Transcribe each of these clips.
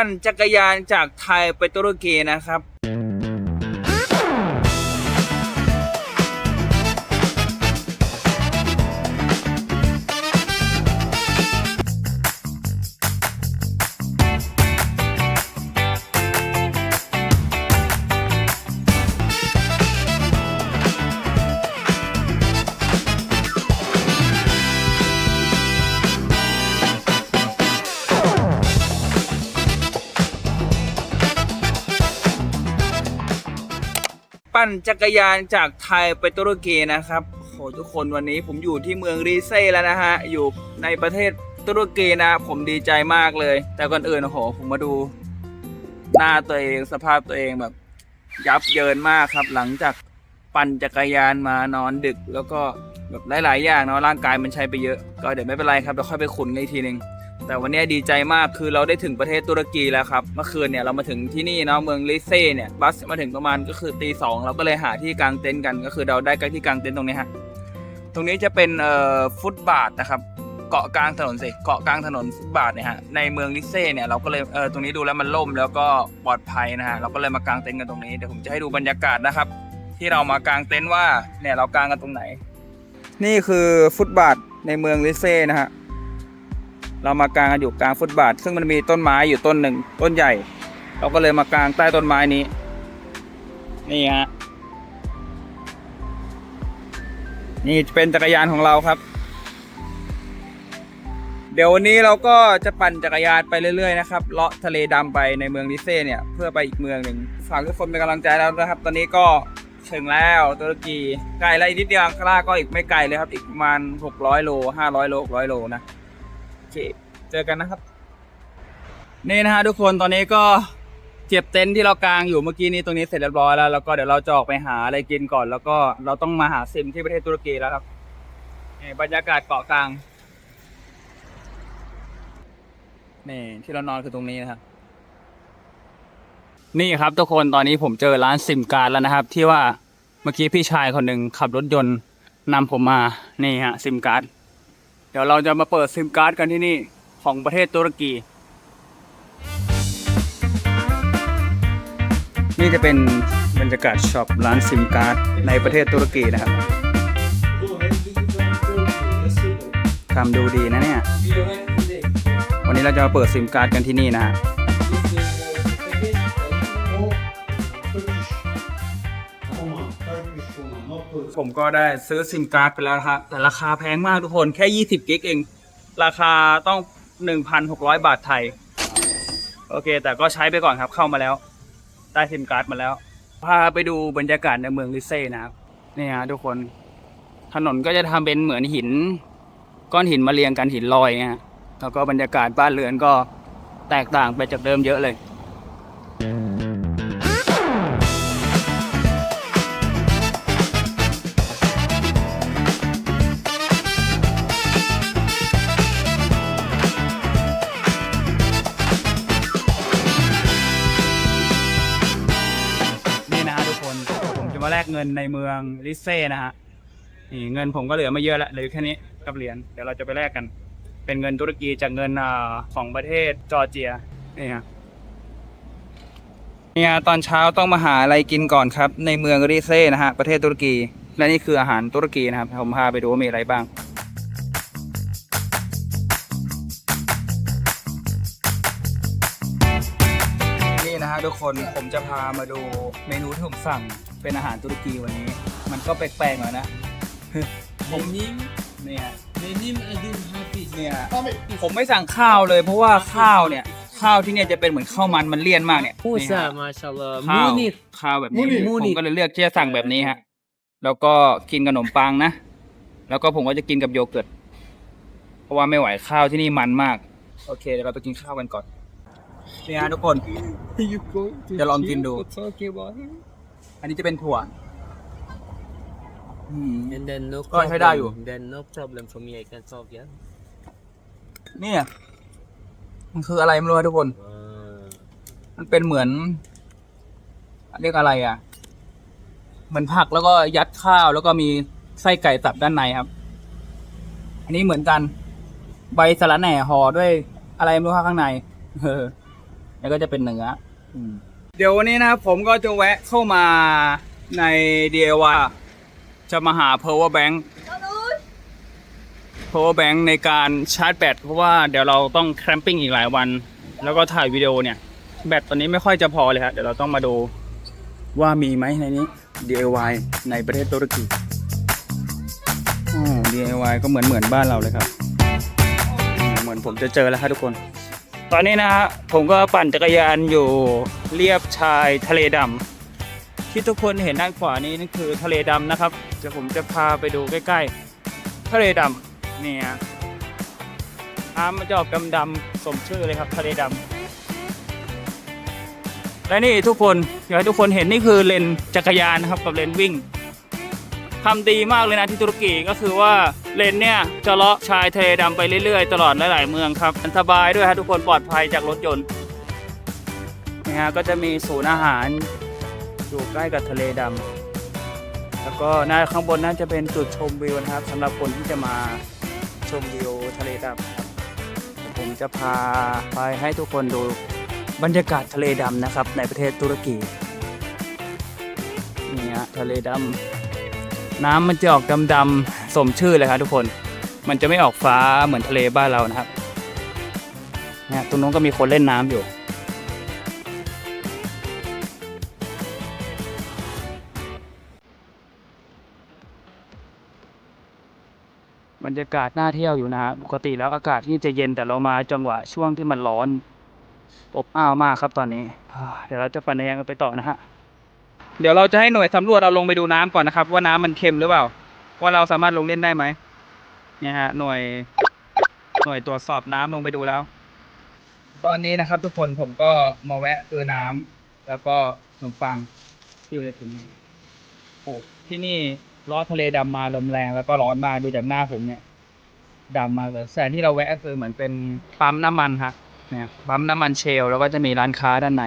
ปั่นจักรยานจากไทยไปตุรกีนะครับ ปั่นจักรยานจากไทยไปตุรกีนะครับโหทุกคนวันนี้ผมอยู่ที่เมืองรีเซ่แล้วนะฮะ อยู่ในประเทศตุรกีนะ ผมดีใจมากเลย แต่ก่อนอื่นโอ้โห ผมมาดู หน้าตัวเองสภาพตัวเองแบบ ยับเยินมากครับ หลังจากปั่นจักรยานมานอนดึก แล้วก็แบบหลาย ๆ อย่างเนาะร่างกายมันใช้ไปเยอะ ก็เดี๋ยวไม่เป็นไรครับเดี๋ยวค่อยไปขุนกันอีกทีหนึ่ง แต่วันนี้ดีใจมากคือเราได้ถึงประเทศตุรกีแล้วครับ เมื่อคืนเนี่ยเรามาถึงที่นี่เนาะเมืองลิเซ่เนี่ยบัสมาถึงประมาณก็คือตีสองเราก็เลยหาที่กางเต็นท์กัน ก็คือเราได้กันที่กางเต็นท์ตรงนี้ฮะตรงนี้จะเป็นเอ่อฟุตบาทนะครับเกาะกลางถนนสิเกาะกลางถนนฟุตบาทเนี่ยฮะในเมืองลิเซ่เนี่ยเราก็เลยเออตรงนี้ดูแล้วมันล่มแล้วก็ปลอดภัยนะฮะเราก็เลยมากางเต็นท์กันตรงนี้เดี๋ยวผมจะให้ดูบรรยากาศนะครับ ที่เรามากางเต็นท์ว่าเนี่ยเรากางกันตรงไหน นี่คือฟุตบาทในเมืองลิเซ่นะฮะ เรามากางกันอยู่กลางฟุตบาท ซึ่งมันมีต้นไม้อยู่ต้นหนึ่งต้นใหญ่ เราก็เลยมากางใต้ต้นไม้นี้ นี่ฮะนี่เป็นจักรยานของเราครับ เดี๋ยววันนี้เราก็จะปั่นจักรยานไปเรื่อยๆนะครับเลาะทะเลดำไปในเมืองลิเซ่เนี่ยเพื่อไปอีกเมืองหนึ่งฝากทุกคนเป็นกำลังใจแล้วนะครับ ตอนนี้ก็ถึงแล้วตุรกีไกลอะไรนิดเดียวอังคาราก็อีกไม่ไกลเลยครับ อีกประมาณ 600 โล 500 โล 600 โลนะ เค เจอกันนะครับ นี่นะฮะทุกคนตอนนี้ก็เก็บเต็นท์ที่เรากางอยู่เมื่อกี้นี้ตรงนี้เสร็จเรียบร้อยแล้วแล้วก็เดี๋ยวเราจะออกไปหาอะไรกินก่อน แล้วก็เราต้องมาหาซิมที่ประเทศตุรกีแล้วครับนี่บรรยากาศเกาะกลางนี่ที่เรานอนคือตรงนี้นะครับนี่ครับทุกคนตอนนี้ผมเจอร้านซิมการ์ดแล้วนะครับ ที่ว่าเมื่อกี้พี่ชายคนหนึ่งขับรถยนต์นำผมมานี่ฮะซิมการ์ด เดี๋ยวเราจะมาเปิดซิมการ์ดกันที่นี่ของประเทศตุรกี นี่จะเป็นบรรยากาศช็อปร้านซิมการ์ดในประเทศตุรกีนะครับทำดูดีนะเนี่ย วันนี้เราจะมาเปิดซิมการ์ดกันที่นี่นะฮะ ผมก็ได้ซื้อซิมการ์ดไปแล้วครับ แต่ราคาแพงมากทุกคนแค่ 20 กิกเอง ราคาต้อง 1,600 บาทไทย โอเค แต่ก็ใช้ไปก่อนครับเข้ามาแล้ว ได้ซิมการ์ดมาแล้ว พาไปดูบรรยากาศในเมืองลิเซ่นะครับนี่ฮะทุกคนถนนก็จะทำเป็นเหมือนหิน ก้อนหินมาเรียงกันหินลอยนะฮะแล้วก็บรรยากาศบ้านเรือนก็แตกต่างไปจากเดิมเยอะเลย งินในเมืองลิเซ่นะฮะนี่เงินผมก็เหลือไม่เยอะละเหลือแค่นี้กับเหรียญเดี๋ยวเราจะไปแลกกัน เป็นเงินตุรกีจากเงินอของประเทศจอร์เจียนี่ฮะเนี่ยตอนเช้าต้องมาหาอะไรกินก่อนครับ ในเมืองลิเซ่นะฮะประเทศตุรกี และนี่คืออาหารตุรกีนะครับ ผมพาไปดูว่ามีอะไรบ้างนี่นะฮะทุกคนผมจะพามาดูเมนูที่ผมสั่ง เป็นอาหารตุรกีวันนี้ มันก็แปลกๆหน่อยนะ ผม Benim, เนี่ย benim adım Hafiz. เนี่ยผมไม่สั่งข้าวเลยเพราะว่าข้าวเนี่ย ข้าวที่เนี่ยจะเป็นเหมือนข้าวมันมันเลี่ยนมากเนี่ยนี่ Musa ฮะ maşallah. ข้าว Munir. ข้าวแบบนี้ Munir ผมก็เลยเลือกที่จะสั่งแบบนี้ฮะแล้วก็กินกับขนมปังนะ แล้วก็ผมก็จะกินกับโยเกิร์ตเพราะว่าไม่ไหวข้าวที่นี่มันมาก โอเคเดี๋ยวเราไปกินข้าวกันก่อนนี่ฮะทุกคน You going to จะลองกิน chill ดู อันนี้จะเป็นถั่วอืม And then no ก็ใช้ได้อยู่ problem. Then no problem for me. I can talk, yeah. เนี่ย มันคืออะไรไม่รู้อะทุกคน Uh, มันเป็นเหมือนเรียกอะไรอะ เหมือนผักแล้วก็ยัดข้าวแล้วก็มีไส้ไก่สับด้านในครับ อันนี้เหมือนกัน ใบสะระแหน่ห่อด้วยอะไรไม่รู้ครับข้างใน เออแล้วก็จะเป็นเนื้ออ เดี๋ยววันนี้นะครับผมก็จะแวะเข้ามาใน DIY จะมาหา power bank power bank ในการชาร์จแบตเพราะว่าเดี๋ยวเราต้องแคมปิ้งอีกหลายวัน แล้วก็ถ่ายวิดีโอเนี่ย แบตตอนนี้ไม่ค่อยจะพอเลยครับเดี๋ยวเราต้องมาดูว่ามีไหมในนี้ DIY ในประเทศตุรกีอ๋อ DIY ก็เหมือนเหมือนบ้านเราเลยครับ เหมือนผมจะเจอแล้วครับทุกคน ตอนนี้นะฮะผมก็ปั่นจักรยานอยู่เรียบชายทะเลดำที่ทุกคนเห็นด้านขวานี้นั่นคือทะเลดำนะครับเดี๋ยวผมจะพาไปดูใกล้ๆ ทะเลดำเนี่ยน้ำมันจะออกดำๆสมชื่อเลยครับ ทะเลดำและนี่ทุกคนอยากให้ทุกคนเห็นนี่คือเลนจักรยานนะครับกับเลนวิ่ง ทำดีมากเลยนะที่ตุรกีก็คือว่าเลนเนี่ยจะเลาะชายทะเลดำไปเรื่อยๆ ตลอดหลายๆเมืองครับมันสบายด้วยครับทุกคนปลอดภัยจากรถยนต์นี่ฮะก็จะมีศูนย์อาหารอยู่ใกล้กับทะเลดำแล้วก็หน้าข้างบนน่าจะเป็นจุดชมวิวนะครับสำหรับคนที่จะมาชมวิวทะเลดำครับผมจะพาไปให้ทุกคนดูบรรยากาศทะเลดำนะครับ ในประเทศตุรกีนี่ฮะทะเลดำ น้ำมันจะออกดำๆสมชื่อเลยครับทุกคน มันจะไม่ออกฟ้าเหมือนทะเลบ้านเรานะครับเนี่ยตรงนู้นก็มีคนเล่นน้ำอยู่ บรรยากาศน่าเที่ยวอยู่นะปกติแล้วอากาศที่จะเย็นแต่เรามาจังหวะช่วงที่มันร้อนอบอ้าวมากครับตอนนี้ เดี๋ยวเราจะปั่นจักรยานกันไปต่อนะฮะ เดี๋ยวเราจะให้หน่วยสำรวจเราลงไปดูน้ำก่อนนะครับ ว่าน้ำมันเค็มหรือเปล่า ว่าเราสามารถลงเล่นได้ไหมเนี่ยฮะหน่วยหน่วยตรวจสอบน้ำลงไปดูแล้ว ตอนนี้นะครับ ทุกคนผมก็มาแวะซื้อน้ำแล้วก็ขนมปังที่อยู่ในถุงนี้โอ้ที่นี่ร้อนทะเลดำมาลมแรงแล้วก็ร้อนมากดูจากหน้าผมเนี่ยดำมากเลยแต่ที่เราแวะคือเหมือนเป็นปั๊มน้ำมันฮะเนี่ยปั๊มน้ำมันเชลแล้วก็จะมีร้านค้าด้านใน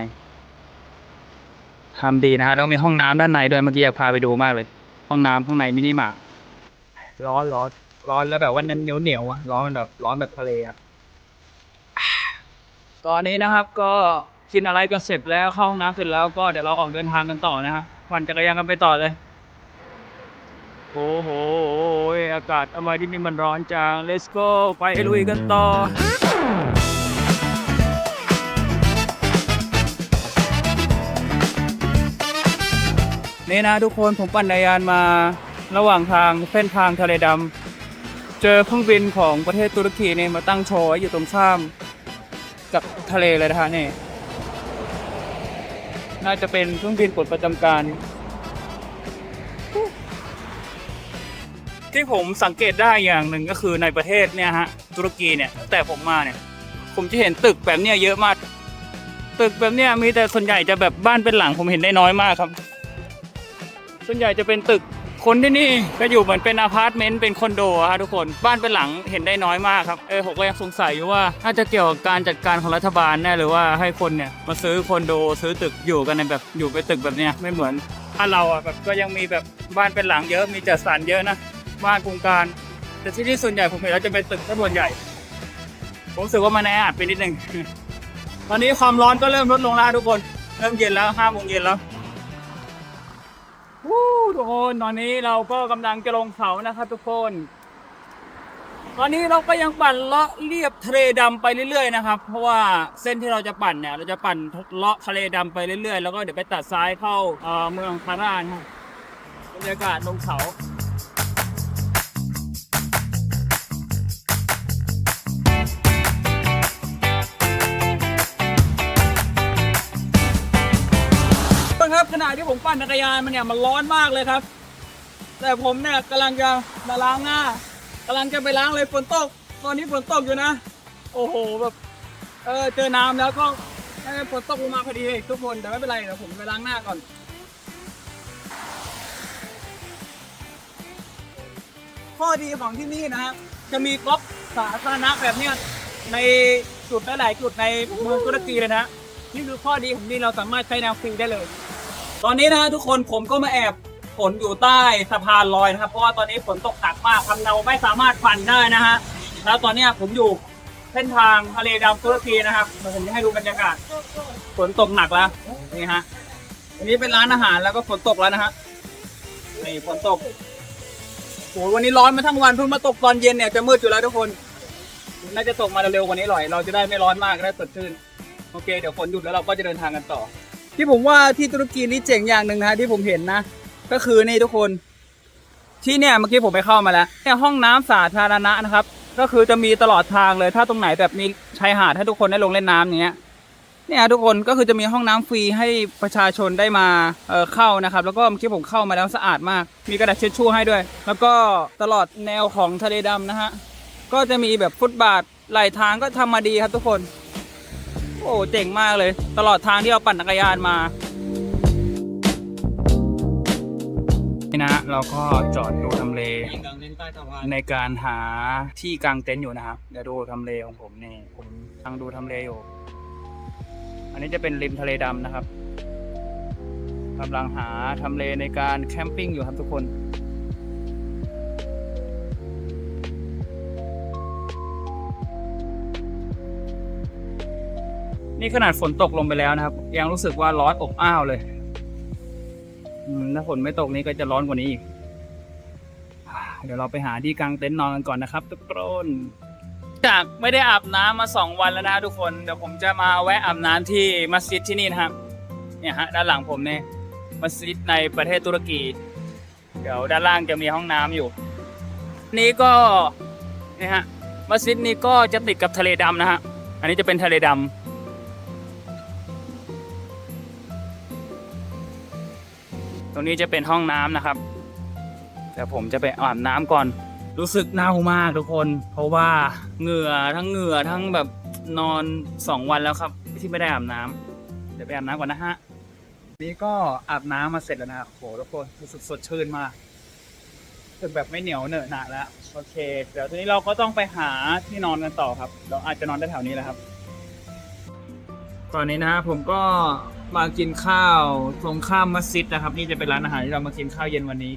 ทำดีนะฮะแล้วมีห้องน้ำด้านในด้วยเมื่อกี้อยากพาไปดูมากเลย ห้องน้ำข้างในมินิมาร์ทร้อนร้อนร้อนแล้วแบบว่านั้นเหนียวเหนียวๆอะร้อนแบบร้อนแบบทะเลอะตอนนี้นะครับก็กินอะไรกันเสร็จแล้วเข้าห้องน้ำเสร็จแล้วก็เดี๋ยวเราออกเดินทางกันต่อนะฮะปั่นจักรยานกันไปต่อเลย โอ้โหอากาศทำไมที่นี่มันร้อนจัง let's go ไปลุยกันต่อ นี่นะทุกคนผมปั่นจักรยานมาระหว่างทางเส้นทางทะเลดำเจอเครื่องบินของประเทศตุรกีเนี่ยมาตั้งโชว์อยู่ตรงข้ามกับทะเลเลยนะฮะนี่น่าจะเป็นเครื่องบินปลดประจำการ ที่ผมสังเกตได้อย่างหนึ่งก็คือในประเทศเนี่ยฮะตุรกีเนี่ยตั้งแต่ผมมาเนี่ย ผมจะเห็นตึกแบบเนี้ยเยอะมาก ตึกแบบเนี้ยมีแต่ส่วนใหญ่จะแบบบ้านเป็นหลังผมเห็นได้น้อยมากครับ ส่วนใหญ่จะเป็นตึกคนที่นี่ก็อยู่เหมือนเป็นอพาร์ตเมนต์เป็นคอนโดอะฮะทุกคนบ้านเป็นหลังเห็นได้น้อยมากครับเออผมก็ยังสงสัยอยู่ว่าน่าจะเกี่ยวกับการจัดการของรัฐบาลแน่หรือว่าให้คนเนี่ยมาซื้อคอนโดซื้อตึกอยู่กันในแบบอยู่เป็นตึกแบบเนี้ยไม่เหมือนถ้าเราอะแบบก็ยังมีแบบบ้านเป็นหลังเยอะมีจัดสรรเยอะนะบ้านโครงการ แต่ที่นี่ส่วนใหญ่ผมเห็นแล้วจะเป็นตึกทั้งส่วนใหญ่ ผมรู้สึกว่ามันแออัดไปนิดนึงตอนนี้ความร้อนก็เริ่มลดลงแล้วทุกคน เริ่มเย็นแล้วห้าโมงเย็นแล้ว วู้ทุกคนตอนนี้เราก็กำลังจะลงเขานะครับทุกคน ตอนนี้เราก็ยังปั่นเลาะเรียบทะเลดำไปเรื่อยๆนะครับ เพราะว่าเส้นที่เราจะปั่นเนี่ยเราจะปั่นเลาะทะเลดำไปเรื่อยๆ แล้วก็เดี๋ยวไปตัดซ้ายเข้าเอ่อเมืองพารานครับบรรยากาศลงเขา ขณะที่ผมปั่นจักรยานมันเนี่ยมันร้อนมากเลยครับ แต่ผมเนี่ยกำลังจะมาล้างหน้ากำลังจะไปล้างเลยฝนตก ตอนนี้ฝนตกอยู่นะ โอ้โหแบบเออเจอน้ำแล้วก็ฝนตกลงมาพอดีทุกคนแต่ไม่เป็นไรเดี๋ยวผมไปล้างหน้าก่อนข้อดีของที่นี่นะฮะจะมีก๊อกสาธารณะแบบเนี้ยในจุดหลายๆจุดในเมืองตุรกีเลยนะนี่คือข้อดีของที่เราสามารถใช้แนวฟรีได้เลย ตอนนี้นะทุกคนผมก็มาแอบฝนอยู่ใต้สะพานลอยนะครับ เพราะว่าตอนนี้ฝนตกหนักมากทำเราไม่สามารถปั่นได้นะฮะ แล้วตอนนี้ผมอยู่เส้นทางทะเลดำตุรกีนะครับเดี๋ยวผมจะให้ดูบรรยากาศ ฝนตกหนักแล้วนี่ฮะอันนี้เป็นร้านอาหารแล้วก็ฝนตกแล้วนะฮะนี่ฝนตกโหวันนี้ร้อนมาทั้งวันเพิ่งมาตกตอนเย็นเนี่ยจะมืดอยู่แล้วทุกคน น่าจะตกมาเร็วๆกว่านี้หน่อย เราจะได้ไม่ร้อนมากได้สดชื่น โอเค เดี๋ยวฝนหยุดแล้วเราก็จะเดินทางกันต่อ ที่ผมว่าที่ตุรกีนี่เจ๋งอย่างหนึ่งนะที่ผมเห็นนะ ก็คือนี่ทุกคนที่เนี่ยเมื่อกี้ผมไปเข้ามาแล้วเนี่ยห้องน้ำสาธารณะนะครับ ก็คือจะมีตลอดทางเลย ถ้าตรงไหนแบบมีชายหาดให้ทุกคนได้ลงเล่นน้ำอย่างเงี้ยเนี่ยทุกคนก็คือจะมีห้องน้ำฟรีให้ประชาชนได้มาเเข้านะครับ แล้วก็เมื่อกี้ผมเข้ามาแล้วสะอาดมาก มีกระดาษเช็ดชู่ให้ด้วย แล้วก็ตลอดแนวของทะเลดำนะฮะก็จะมีแบบฟุตบาทไหลทางก็ทำมาดีครับทุกคน โอ้เจ๋งมากเลย ตลอดทางที่เราปั่นจักรยานมานี่นะเราก็จอดดูทำเล ในการหาที่กางเต็นท์อยู่นะครับเดี๋ยวดูทำเลของผมนี่ผมกำลังดูทำเลอยู่ อันนี้จะเป็นริมทะเลดำนะครับกำลังหาทำเลในการแคมปิ้งอยู่ครับทุกคน นี่ขนาดฝนตกลงไปแล้วนะครับ ยังรู้สึกว่าร้อนอบอ้าวเลยถ้าฝนไม่ตกนี้ก็จะร้อนกว่านี้อีก เดี๋ยวเราไปหาที่กางเต็นท์นอนกันก่อนนะครับทุกคนจากไม่ได้อาบน้ำมาสองวันแล้วนะทุกคนเดี๋ยวผมจะมาแวะอาบน้ำที่มัสยิดที่นี่นะครับ เนี่ยฮะด้านหลังผมเนี่ยมัสยิดในประเทศตุรกี เดี๋ยวด้านล่างจะมีห้องน้ำอยู่ นี่ก็นี่ฮะมัสยิดนี้ก็จะติดกับทะเลดำนะฮะอันนี้จะเป็นทะเลดำ ตรงนี้จะเป็นห้องน้ำนะครับเดี๋ยวผมจะไปอาบน้ำก่อน รู้สึกเน่ามากทุกคน เพราะว่าเหงื่อทั้งเหงื่อทั้งแบบนอนสองวันแล้วครับ ที่ไม่ได้อาบน้ำเดี๋ยวไปอาบน้ำก่อนนะฮะนี่ก็อาบน้ำมาเสร็จแล้วนะครับโหทุกคนรู้สึกสดชื่นมากรู้สึกแบบไม่เหนียวเหนอะหนะแล้วโอเค เดี๋ยวทีนี้เราก็ต้องไปหาที่นอนกันต่อครับเราอาจจะนอนได้แถวนี้แหละครับ ตอนนี้นะฮะผมก็ มากินข้าวตรงข้ามมัสยิดนะครับ นี่จะเป็นร้านอาหารที่เรามากินข้าวเย็นวันนี้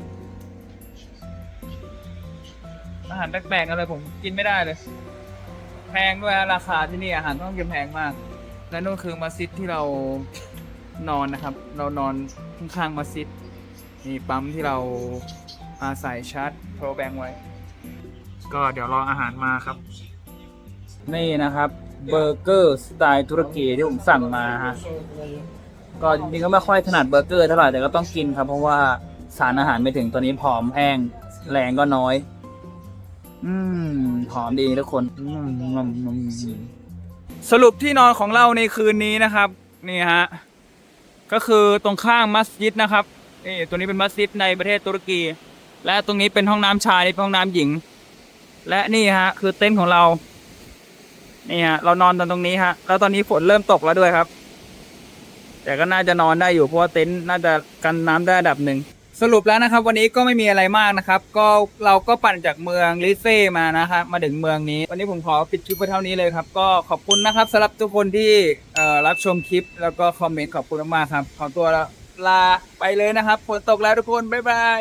อาหารแปลกๆอะไรผมกินไม่ได้เลย แพงด้วยฮะราคาที่นี่อาหารต้องกินแพงมาก และนู่นคือมัสยิดที่เรานอนนะครับ เรานอนข้างๆมัสยิดมีปั๊มที่เราอาศัยชาร์จโทรแบงไว้ ก็เดี๋ยวรออาหารมาครับ นี่นะครับเบอร์เกอร์สไตล์ตุรกีที่ผมสั่งมาฮะ ก็จริงๆก็ไม่ค่อยถนัดเบอร์เกอร์เท่าไหร่แต่ก็ต้องกินครับ เพราะว่าสารอาหารไม่ถึงตัวนี้ผอมแห้งแรงก็น้อย อืมหอมดีทุกคนอืมอืมอืมสรุปที่นอนของเราในคืนนี้นะครับ นี่ฮะ ก็คือตรงข้างมัสยิดนะครับนี่ตัวนี้เป็นมัสยิดในประเทศตุรกี และตรงนี้เป็นห้องน้ำชายนี่เป็นห้องน้ำหญิง และนี่ฮะ คือเต็นท์ของเรา นี่ฮะ เรานอนตอนตรงนี้ฮะ แล้วตอนนี้ฝนเริ่มตกแล้วด้วยครับ แต่ก็น่าจะนอนได้อยู่เพราะว่าเต็นท์น่าจะกันน้ำได้ระดับหนึ่ง สรุปแล้วนะครับ วันนี้ก็ไม่มีอะไรมากนะครับ ก็เราก็ปั่นจากเมืองลิเซ่มานะครับมาถึงเมืองนี้ วันนี้ผมขอปิดคลิปไว้เท่านี้เลยครับ ก็ขอบคุณนะครับสำหรับทุกคนที่เอ่อรับชมคลิป แล้วก็คอมเมนต์ขอบคุณมากๆครับขอตัวลาไปเลยนะครับฝนตกแล้วทุกคนบ๊ายบาย